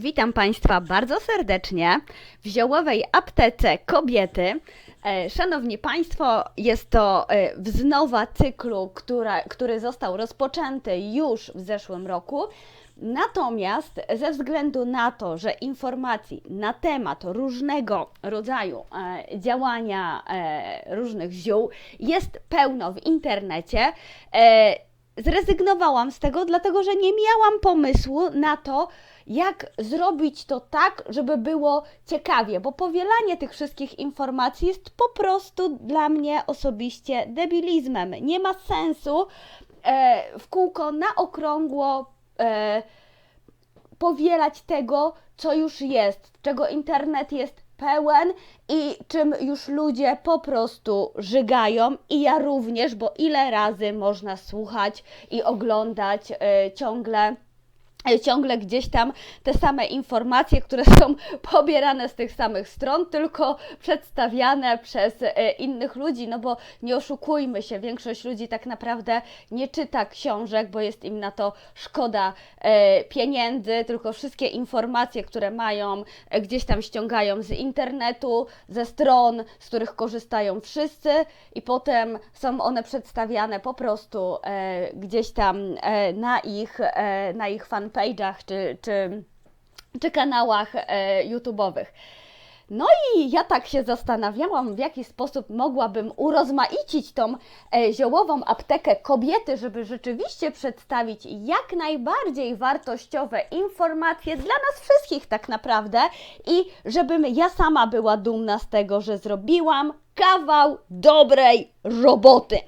Witam Państwa bardzo serdecznie w ziołowej aptece kobiety. E, Szanowni Państwo, jest to e, wznowa cyklu, która, który został rozpoczęty już w zeszłym roku. Natomiast ze względu na to, że informacji na temat różnego rodzaju e, działania różnych ziół jest pełno w internecie, zrezygnowałam z tego, dlatego że nie miałam pomysłu na to, jak zrobić to tak, żeby było ciekawie, bo powielanie tych wszystkich informacji jest po prostu dla mnie osobiście debilizmem. Nie ma sensu e, w kółko na okrągło e, powielać tego, co już jest, czego internet jest pełen i czym już ludzie po prostu żygają i ja również, bo ile razy można słuchać i oglądać e, ciągle ciągle gdzieś tam te same informacje, które są pobierane z tych samych stron, tylko przedstawiane przez e, innych ludzi, no bo nie oszukujmy się, większość ludzi tak naprawdę nie czyta książek, bo jest im na to szkoda e, pieniędzy, tylko wszystkie informacje, które mają, e, gdzieś tam ściągają z internetu, ze stron, z których korzystają wszyscy i potem są one przedstawiane po prostu e, gdzieś tam e, na ich, e, na ich fanpage'ach czy, czy, czy kanałach e, YouTube'owych. No i ja tak się zastanawiałam, w jaki sposób mogłabym urozmaicić tą e, ziołową aptekę kobiety, żeby rzeczywiście przedstawić jak najbardziej wartościowe informacje dla nas wszystkich tak naprawdę i żebym ja sama była dumna z tego, że zrobiłam kawał dobrej roboty.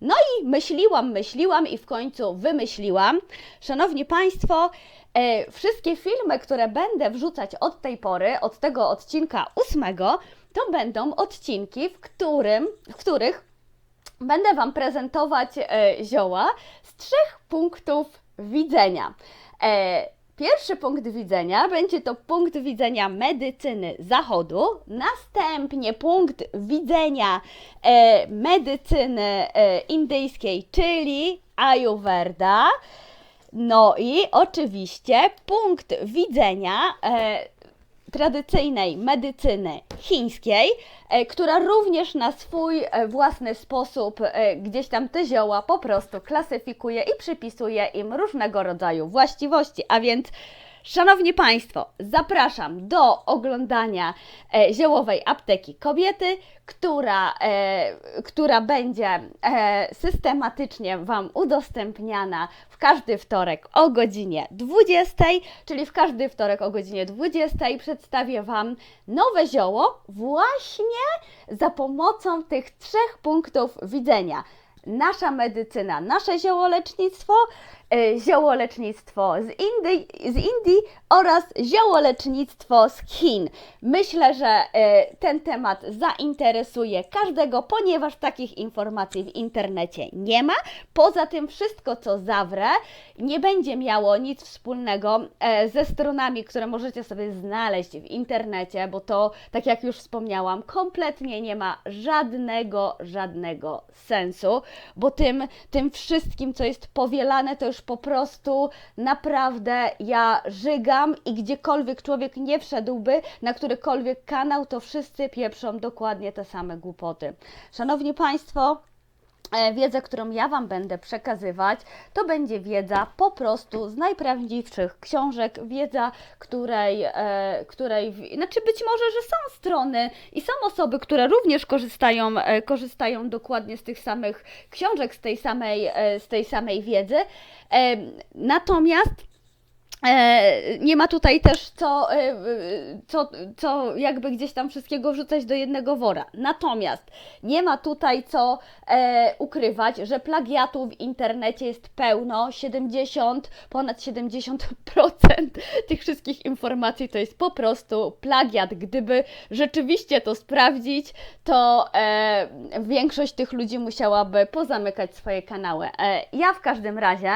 No i myśliłam, myśliłam i w końcu wymyśliłam. Szanowni Państwo, e, wszystkie filmy, które będę wrzucać od tej pory, od tego odcinka ósmego, to będą odcinki, w, którym, w których będę Wam prezentować e, zioła z trzech punktów widzenia. Pierwszy punkt widzenia będzie to punkt widzenia medycyny zachodu, następnie punkt widzenia e, medycyny e, indyjskiej, czyli Ayurveda. No i oczywiście punkt widzenia e, tradycyjnej medycyny chińskiej, e, która również na swój e, własny sposób e, gdzieś tam te zioła po prostu klasyfikuje i przypisuje im różnego rodzaju właściwości. A więc, Szanowni Państwo, zapraszam do oglądania e, ziołowej apteki kobiety, która, e, która będzie e, systematycznie Wam udostępniana w każdy wtorek o godzinie 20, czyli w każdy wtorek o godzinie 20 przedstawię Wam nowe zioło właśnie za pomocą tych trzech punktów widzenia. Nasza medycyna, nasze ziołolecznictwo, e, ziołolecznictwo z Indii, z Indii oraz ziołolecznictwo z Chin. Myślę, że e, ten temat zainteresuje każdego, ponieważ takich informacji w internecie nie ma. Poza tym wszystko, co zawrę, nie będzie miało nic wspólnego e, ze stronami, które możecie sobie znaleźć w internecie, bo to, tak jak już wspomniałam, kompletnie nie ma żadnego, żadnego sensu, bo tym, tym wszystkim, co jest powielane, to już po prostu naprawdę ja żygam i gdziekolwiek człowiek nie wszedłby, na którykolwiek kanał, to wszyscy pieprzą dokładnie te same głupoty. Szanowni Państwo, wiedzę, którą ja Wam będę przekazywać, to będzie wiedza po prostu z najprawdziwszych książek, wiedza, której, e, której znaczy być może, że są strony i są osoby, które również korzystają, e, korzystają dokładnie z tych samych książek, z tej samej, e, z tej samej wiedzy. E, natomiast E, nie ma tutaj też co, e, co, co jakby gdzieś tam wszystkiego wrzucać do jednego wora. Natomiast nie ma tutaj co e, ukrywać, że plagiatu w internecie jest pełno, 70, ponad 70% tych wszystkich informacji to jest po prostu plagiat. Gdyby rzeczywiście to sprawdzić, to e, większość tych ludzi musiałaby pozamykać swoje kanały. E, ja w każdym razie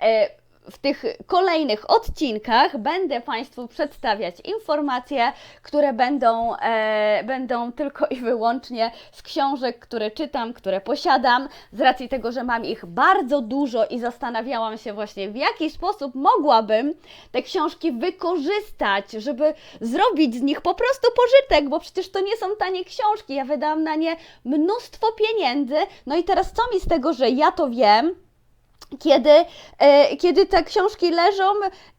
e, w tych kolejnych odcinkach będę Państwu przedstawiać informacje, które będą, e, będą tylko i wyłącznie z książek, które czytam, które posiadam, z racji tego, że mam ich bardzo dużo i zastanawiałam się właśnie, w jaki sposób mogłabym te książki wykorzystać, żeby zrobić z nich po prostu pożytek, bo przecież to nie są tanie książki. Ja wydałam na nie mnóstwo pieniędzy. No i teraz co mi z tego, że ja to wiem? Kiedy, e, kiedy te książki leżą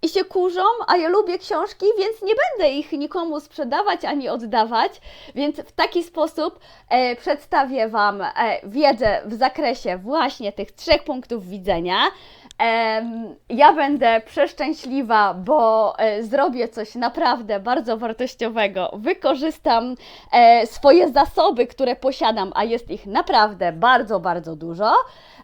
i się kurzą, a ja lubię książki, więc nie będę ich nikomu sprzedawać ani oddawać. Więc w taki sposób e, przedstawię Wam e, wiedzę w zakresie właśnie tych trzech punktów widzenia. Ja będę przeszczęśliwa, bo e, zrobię coś naprawdę bardzo wartościowego. Wykorzystam e, swoje zasoby, które posiadam, a jest ich naprawdę bardzo, bardzo dużo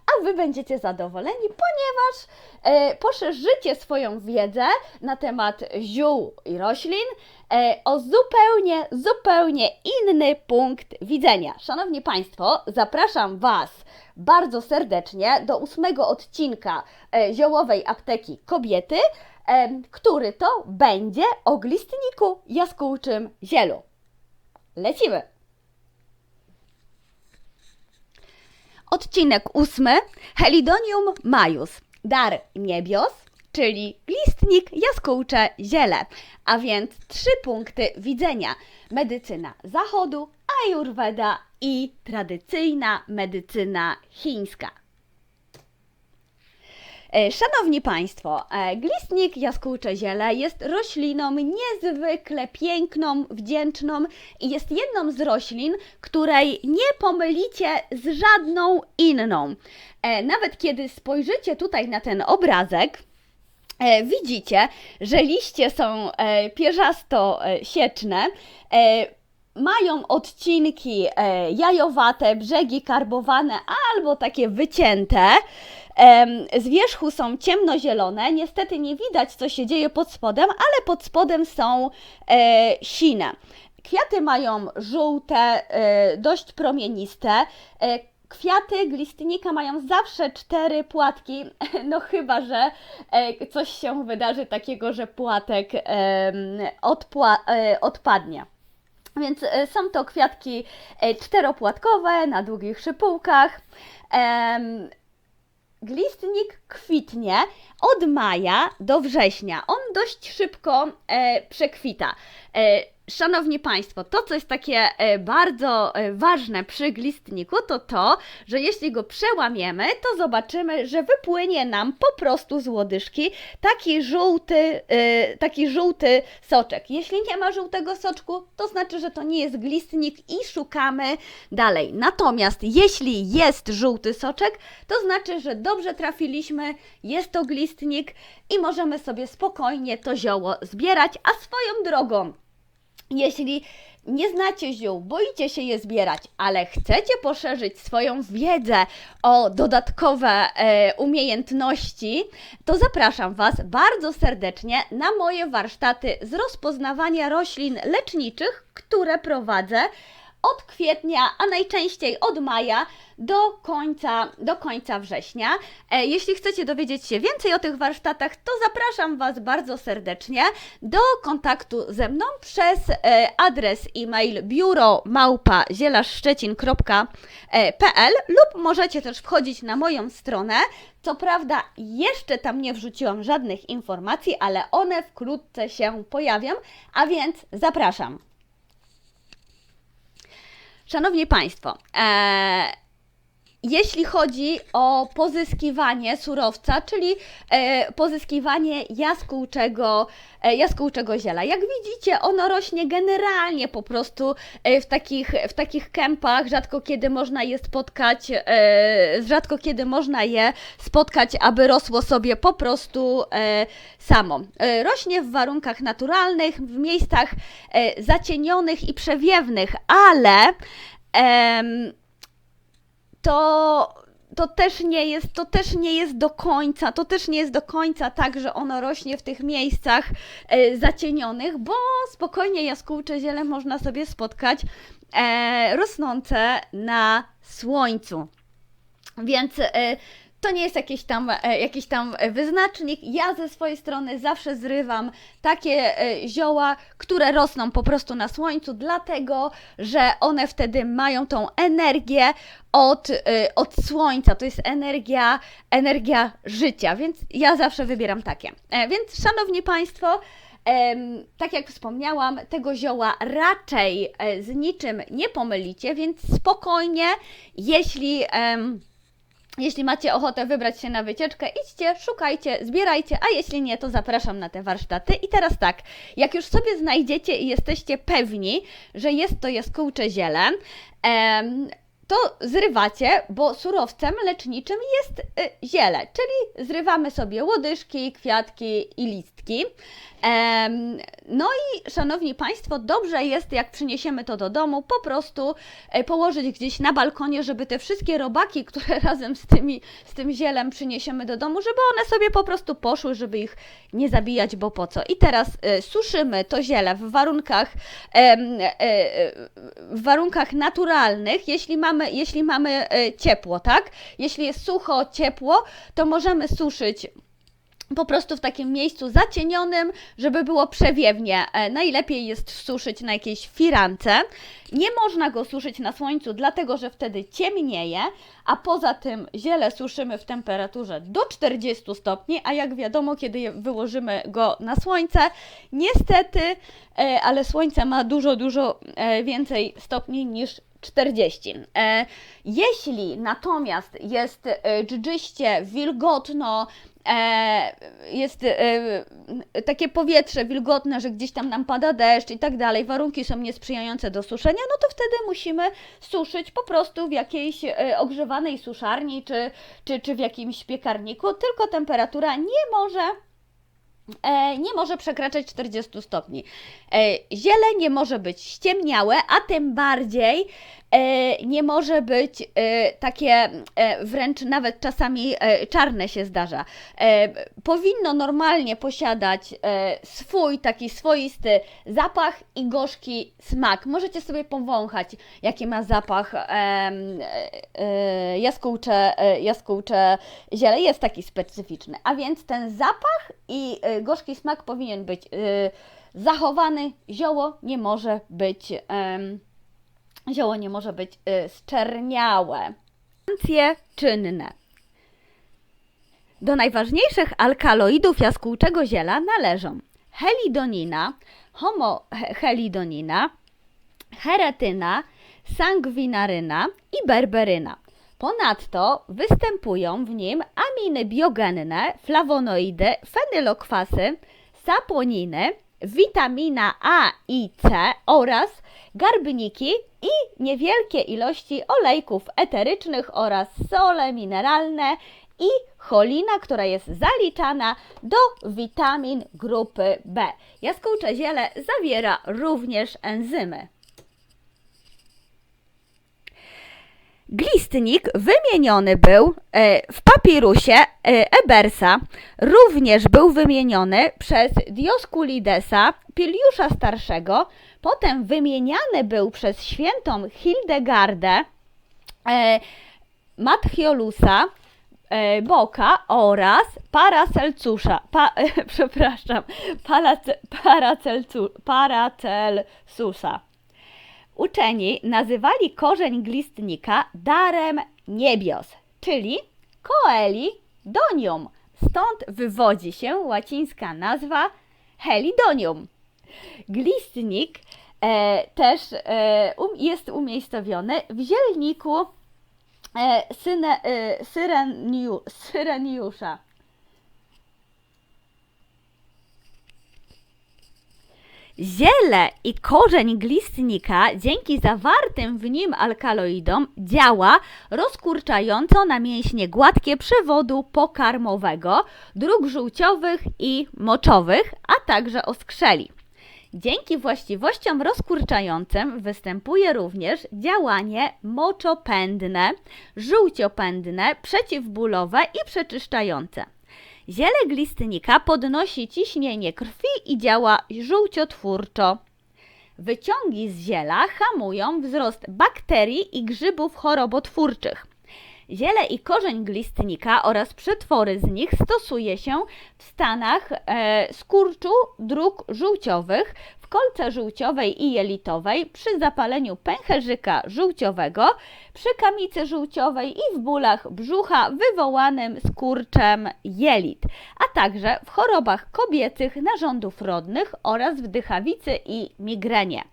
a Wy będziecie zadowoleni, ponieważ e, poszerzycie swoją wiedzę na temat ziół i roślin e, o zupełnie, zupełnie inny punkt widzenia. Szanowni Państwo, zapraszam Was bardzo serdecznie do ósmego odcinka e, Ziołowej Apteki Kobiety, e, który to będzie o glistniku jaskółczym zielu. Lecimy! Odcinek ósmy. Helidonium majus. Dar niebios, czyli listnik, jaskółcze, ziele. A więc trzy punkty widzenia. Medycyna zachodu, ajurweda i tradycyjna medycyna chińska. E, Szanowni Państwo, e, glistnik jaskółcze ziele jest rośliną niezwykle piękną, wdzięczną i jest jedną z roślin, której nie pomylicie z żadną inną. E, Nawet kiedy spojrzycie tutaj na ten obrazek, widzicie, że liście są pierzasto-sieczne, mają odcinki jajowate, brzegi karbowane albo takie wycięte. Z wierzchu są ciemnozielone. Niestety nie widać, co się dzieje pod spodem, ale pod spodem są e, sine. Kwiaty mają żółte, e, dość promieniste. E, Kwiaty glistnika mają zawsze cztery płatki, no chyba, że coś się wydarzy takiego, że płatek odpła, odpadnie. Więc są to kwiatki czteropłatkowe na długich szypułkach. Glistnik kwitnie od maja do września. On dość szybko e, przekwita. E, Szanowni Państwo, to co jest takie e, bardzo e, ważne przy glistniku, to to, że jeśli go przełamiemy, to zobaczymy, że wypłynie nam po prostu z łodyżki taki żółty, e, taki żółty soczek. Jeśli nie ma żółtego soczku, to znaczy, że to nie jest glistnik i szukamy dalej. Natomiast jeśli jest żółty soczek, to znaczy, że dobrze trafiliśmy, jest to glistnik i możemy sobie spokojnie to zioło zbierać, a swoją drogą jeśli nie znacie ziół, boicie się je zbierać, ale chcecie poszerzyć swoją wiedzę o dodatkowe e, umiejętności, to zapraszam Was bardzo serdecznie na moje warsztaty z rozpoznawania roślin leczniczych, które prowadzę od kwietnia, a najczęściej od maja do końca, do końca września. E, Jeśli chcecie dowiedzieć się więcej o tych warsztatach, to zapraszam Was bardzo serdecznie do kontaktu ze mną przez e, adres e-mail biuro zielaszszczecin.pl lub możecie też wchodzić na moją stronę. Co prawda, jeszcze tam nie wrzuciłam żadnych informacji, ale one wkrótce się pojawią, a więc zapraszam. Szanowni Państwo, e, jeśli chodzi o pozyskiwanie surowca, czyli e, pozyskiwanie jaskółczego, e, jaskółczego ziela. Jak widzicie, ono rośnie generalnie po prostu e, w takich, w takich kępach, rzadko kiedy można je spotkać, rzadko kiedy można je spotkać, aby rosło sobie po prostu samo. Rośnie w warunkach naturalnych, w miejscach zacienionych i przewiewnych, ale em, to, to też nie jest, to też nie jest do końca, to też nie jest do końca tak, że ono rośnie w tych miejscach e, zacienionych, bo spokojnie jaskółcze ziele można sobie spotkać e, rosnące na słońcu. Więc e, to nie jest jakiś tam, e, jakiś tam wyznacznik. Ja ze swojej strony zawsze zrywam takie e, zioła, które rosną po prostu na słońcu, dlatego że one wtedy mają tą energię od, e, od słońca. To jest energia, energia życia, więc ja zawsze wybieram takie. Więc, szanowni Państwo, tak jak wspomniałam, tego zioła raczej z niczym nie pomylicie, więc spokojnie, jeśli. Jeśli macie ochotę wybrać się na wycieczkę, idźcie, szukajcie, zbierajcie, a jeśli nie, to zapraszam na te warsztaty. I teraz tak, jak już sobie znajdziecie i jesteście pewni, że jest to jaskółcze ziele, em, to zrywacie, bo surowcem leczniczym jest y, ziele, czyli zrywamy sobie łodyżki, kwiatki i listki. No i szanowni Państwo, dobrze jest, jak przyniesiemy to do domu, po prostu e, położyć gdzieś na balkonie, żeby te wszystkie robaki, które razem z, tymi, z tym zielem przyniesiemy do domu, żeby one sobie po prostu poszły, żeby ich nie zabijać, bo po co. I teraz e, suszymy to ziele w warunkach, e, w warunkach naturalnych, jeśli mamy, jeśli mamy e, ciepło, tak? Jeśli jest sucho, ciepło, to możemy suszyć po prostu w takim miejscu zacienionym, żeby było przewiewnie. E, Najlepiej jest suszyć na jakiejś firance. Nie można go suszyć na słońcu, dlatego że wtedy ciemnieje, a poza tym ziele suszymy w temperaturze do 40 stopni, a jak wiadomo, kiedy wyłożymy go na słońce, niestety, e, ale słońce ma dużo, dużo więcej stopni niż 40. E, Jeśli natomiast jest e, dżdżyście, wilgotno, e, jest e, takie powietrze wilgotne, że gdzieś tam nam pada deszcz i tak dalej, warunki są niesprzyjające do suszenia, no to wtedy musimy suszyć po prostu w jakiejś e, ogrzewanej suszarni czy, czy, czy w jakimś piekarniku, tylko temperatura nie może e, nie może przekraczać 40 stopni. E, ziele nie może być ściemniałe, a tym bardziej e, nie może być e, takie e, wręcz nawet czasami e, czarne się zdarza. E, powinno normalnie posiadać e, swój taki swoisty zapach i gorzki smak. Możecie sobie powąchać, jaki ma zapach e, e, jaskółcze, e, jaskółcze ziele. Jest taki specyficzny. A więc ten zapach i e, gorzki smak powinien być e, zachowany. Zioło nie może być zioło nie może być y, zczerniałe. Substancje czynne. Do najważniejszych alkaloidów jaskółczego ziela należą helidonina, homohelidonina, heretyna, sangwinaryna i berberyna. Ponadto występują w nim aminy biogenne, flawonoidy, fenylokwasy, saponiny, witamina A i C oraz garbniki i niewielkie ilości olejków eterycznych oraz sole mineralne i cholina, która jest zaliczana do witamin grupy B. Jaskółcze ziele zawiera również enzymy. Glistnik wymieniony był e, w papirusie e, Ebersa, również był wymieniony przez Dioskulidesa, Piliusza Starszego, potem wymieniany był przez świętą Hildegardę, e, Matchiolusa, Boka oraz Paracelsusza, pa, przepraszam, Paracelsusa. Uczeni nazywali korzeń glistnika darem niebios, czyli coeli donium. Stąd wywodzi się łacińska nazwa helidonium. Glistnik e, też e, um, jest umiejscowiony w zielniku e, syne, e, syreniu, syreniusza. Ziele i korzeń glistnika dzięki zawartym w nim alkaloidom działa rozkurczająco na mięśnie gładkie przewodu pokarmowego, dróg żółciowych i moczowych, a także oskrzeli. Dzięki właściwościom rozkurczającym występuje również działanie moczopędne, żółciopędne, przeciwbólowe i przeczyszczające. Ziele glistnika podnosi ciśnienie krwi i działa żółciotwórczo. Wyciągi z ziela hamują wzrost bakterii i grzybów chorobotwórczych. Ziele i korzeń glistnika oraz przetwory z nich stosuje się w stanach e, skurczu dróg żółciowych, w kolce żółciowej i jelitowej, przy zapaleniu pęcherzyka żółciowego, przy kamicy żółciowej i w bólach brzucha wywołanym skurczem jelit, a także w chorobach kobiecych narządów rodnych oraz w dychawicy i migrenie.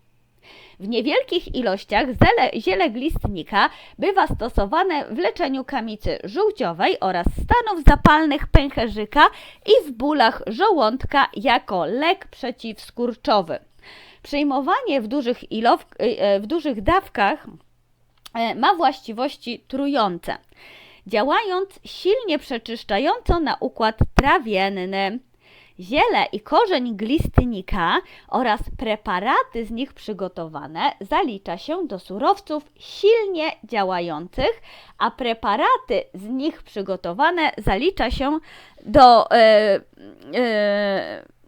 W niewielkich ilościach zele, ziele glistnika bywa stosowane w leczeniu kamicy żółciowej oraz stanów zapalnych pęcherzyka i w bólach żołądka jako lek przeciwskurczowy. Przyjmowanie w dużych, ilow, e, w dużych dawkach e, ma właściwości trujące, działając silnie przeczyszczająco na układ trawienny. Ziele i korzeń glistnika oraz preparaty z nich przygotowane zalicza się do surowców silnie działających, a preparaty z nich przygotowane zalicza się do. e, Mog-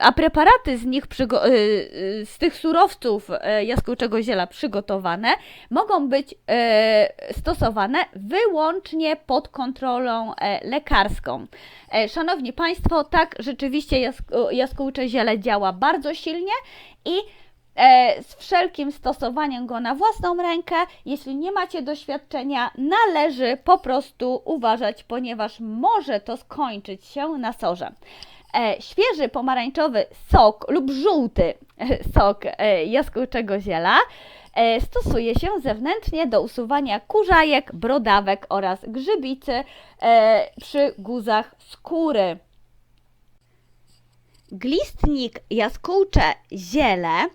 a preparaty z nich y, y, z tych surowców e, jaskółczego ziela przygotowane mogą być stosowane wyłącznie pod kontrolą e, lekarską. E, Szanowni Państwo, tak rzeczywiście jask- jaskółcze ziele działa bardzo silnie i e, z wszelkim stosowaniem go na własną rękę, jeśli nie macie doświadczenia, należy po prostu uważać, ponieważ może to skończyć się na sorze. E, świeży pomarańczowy sok lub żółty sok e, jaskółczego ziela e, stosuje się zewnętrznie do usuwania kurzajek, brodawek oraz grzybicy e, przy guzach skóry. Glistnik jaskółcze ziele e,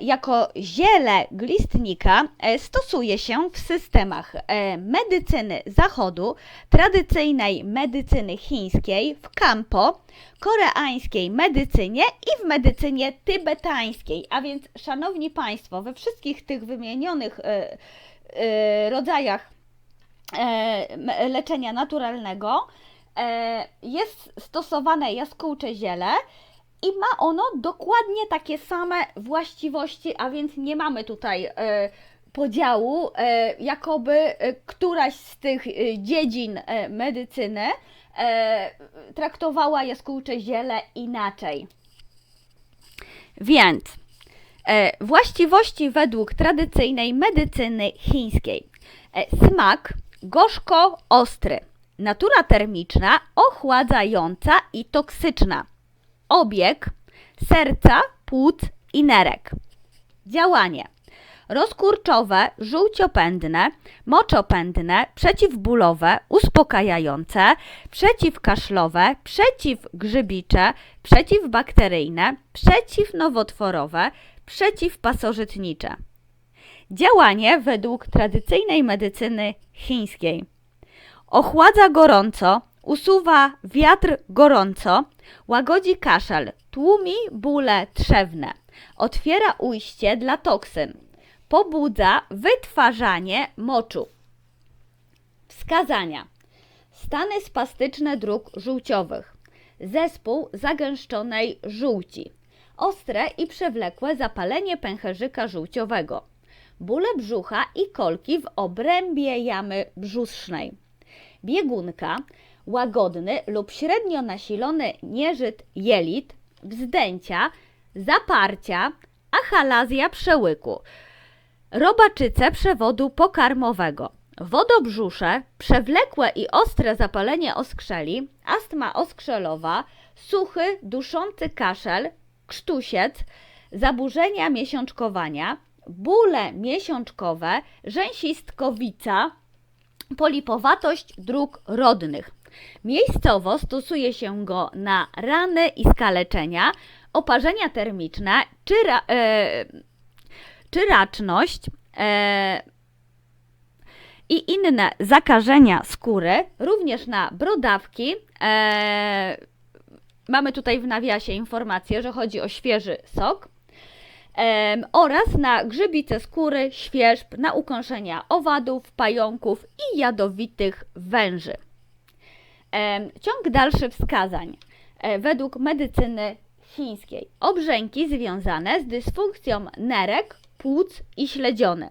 jako ziele glistnika e, stosuje się w systemach e, medycyny zachodu, tradycyjnej medycyny chińskiej, w kampo, koreańskiej medycynie i w medycynie tybetańskiej. A więc, szanowni Państwo, we wszystkich tych wymienionych e, e, rodzajach e, leczenia naturalnego e, jest stosowane jaskółcze ziele i ma ono dokładnie takie same właściwości, a więc nie mamy tutaj e, podziału, e, jakoby e, któraś z tych dziedzin medycyny traktowała jaskółcze ziele inaczej. Więc właściwości według tradycyjnej medycyny chińskiej. Smak gorzko-ostry. Natura termiczna, ochładzająca i toksyczna. Obieg serca, płuc i nerek. Działanie. Rozkurczowe, żółciopędne, moczopędne, przeciwbólowe, uspokajające, przeciwkaszlowe, przeciwgrzybicze, przeciwbakteryjne, przeciwnowotworowe, przeciwpasożytnicze. Działanie według tradycyjnej medycyny chińskiej. Ochładza gorąco, usuwa wiatr gorąco, łagodzi kaszel, tłumi bóle trzewne, otwiera ujście dla toksyn, pobudza wytwarzanie moczu. Wskazania. Stany spastyczne dróg żółciowych. Zespół zagęszczonej żółci. Ostre i przewlekłe zapalenie pęcherzyka żółciowego. Bóle brzucha i kolki w obrębie jamy brzusznej. Biegunka, łagodny lub średnio nasilony nieżyt jelit, wzdęcia, zaparcia, achalazja przełyku, robaczyce przewodu pokarmowego, wodobrzusze, przewlekłe i ostre zapalenie oskrzeli, astma oskrzelowa, suchy, duszący kaszel, krztusiec, zaburzenia miesiączkowania, bóle miesiączkowe, rzęsistkowica, polipowatość dróg rodnych. Miejscowo stosuje się go na rany i skaleczenia, oparzenia termiczne czy, ra, e, czy raczność e, i inne zakażenia skóry, również na brodawki. E, mamy tutaj w nawiasie informację, że chodzi o świeży sok. Oraz na grzybice skóry, świerzb, na ukąszenia owadów, pająków i jadowitych węży. Em, Ciąg dalszy wskazań. E, Według medycyny chińskiej. Obrzęki związane z dysfunkcją nerek, płuc i śledziony.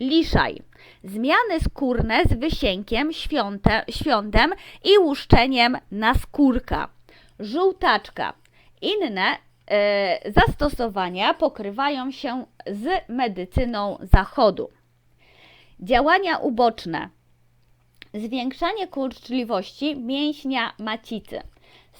liszaj. Zmiany skórne z wysiękiem, świąte, świątem i łuszczeniem naskórka. Żółtaczka. Inne e, zastosowania pokrywają się z medycyną zachodu. Działania uboczne. Zwiększanie kurczliwości mięśnia macicy.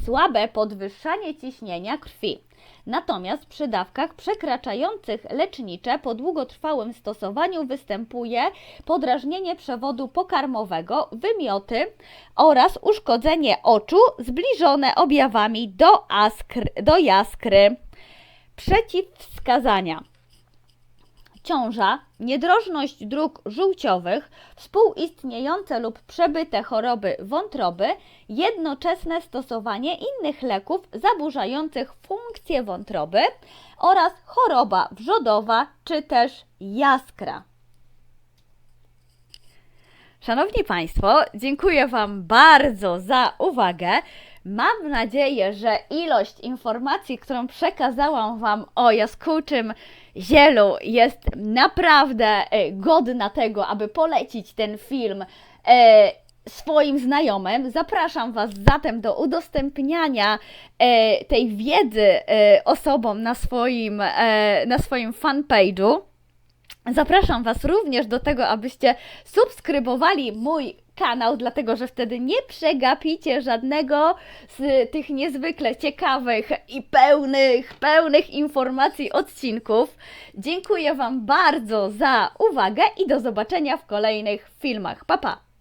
Słabe podwyższanie ciśnienia krwi. Natomiast przy dawkach przekraczających lecznicze po długotrwałym stosowaniu występuje podrażnienie przewodu pokarmowego, wymioty oraz uszkodzenie oczu zbliżone objawami do, askr, do jaskry. Przeciwwskazania ciąża, niedrożność dróg żółciowych, współistniejące lub przebyte choroby wątroby, jednoczesne stosowanie innych leków zaburzających funkcję wątroby oraz choroba wrzodowa czy też jaskra. Szanowni Państwo, dziękuję Wam bardzo za uwagę. Mam nadzieję, że ilość informacji, którą przekazałam Wam o jaskółczym zielu jest naprawdę e, godna tego, aby polecić ten film e, swoim znajomym. Zapraszam Was zatem do udostępniania e, tej wiedzy osobom na swoim, na swoim fanpage'u. Zapraszam Was również do tego, abyście subskrybowali mój kanał, dlatego że wtedy nie przegapicie żadnego z tych niezwykle ciekawych i pełnych, pełnych informacji odcinków. Dziękuję Wam bardzo za uwagę i do zobaczenia w kolejnych filmach. Pa pa!